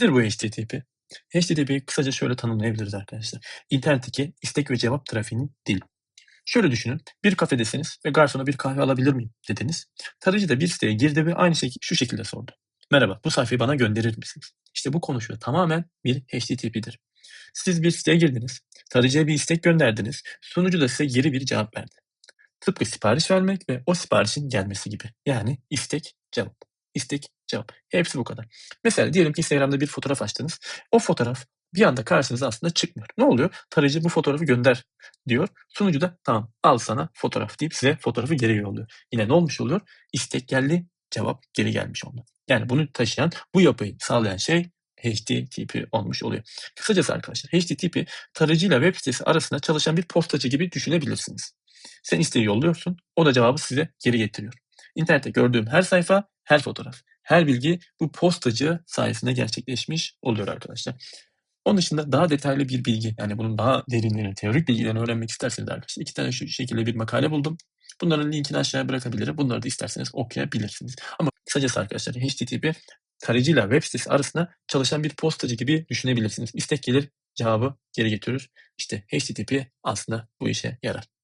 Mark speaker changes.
Speaker 1: Nedir bu HTTP? HTTP'yi kısaca şöyle tanımlayabiliriz arkadaşlar. İnternetteki istek ve cevap trafiğinin dili. Şöyle düşünün. Bir kafedesiniz ve garsona bir kahve alabilir miyim dediniz. Tarayıcı da bir siteye girdi ve aynı şey şu şekilde sordu. Merhaba bu sayfayı bana gönderir misiniz? İşte bu konuşma tamamen bir HTTP'dir. Siz bir siteye girdiniz. Tarayıcıya bir istek gönderdiniz. Sunucu da size geri bir cevap verdi. Tıpkı sipariş vermek ve o siparişin gelmesi gibi. Yani istek, cevap. İstek, cevap. Hepsi bu kadar. Mesela diyelim ki Instagram'da bir fotoğraf açtınız. O fotoğraf bir anda karşınıza aslında çıkmıyor. Ne oluyor? Tarayıcı bu fotoğrafı gönder diyor. Sunucu da tamam al sana fotoğraf deyip size fotoğrafı geri yolluyor. Yine ne olmuş oluyor? İstek geldi, cevap geri gelmiş oldu. Yani bunu taşıyan, bu yapıyı sağlayan şey HTTP olmuş oluyor. Kısacası arkadaşlar HTTP tarayıcıyla web sitesi arasında çalışan bir postacı gibi düşünebilirsiniz. Sen isteği yolluyorsun, o da cevabı size geri getiriyor. İnternette gördüğüm her sayfa, her fotoğraf, her bilgi bu postacı sayesinde gerçekleşmiş oluyor arkadaşlar. Onun dışında daha detaylı bir bilgi, yani bunun daha derinlerini, teorik bilgilerini öğrenmek isterseniz arkadaşlar iki tane şu şekilde bir makale buldum. Bunların linkini aşağıya bırakabilirim. Bunları da isterseniz okuyabilirsiniz. Ama kısacası arkadaşlar HTTP tarayıcıyla web sitesi arasında çalışan bir postacı gibi düşünebilirsiniz. İstek gelir, cevabı geri getirir. İşte HTTP aslında bu işe yarar.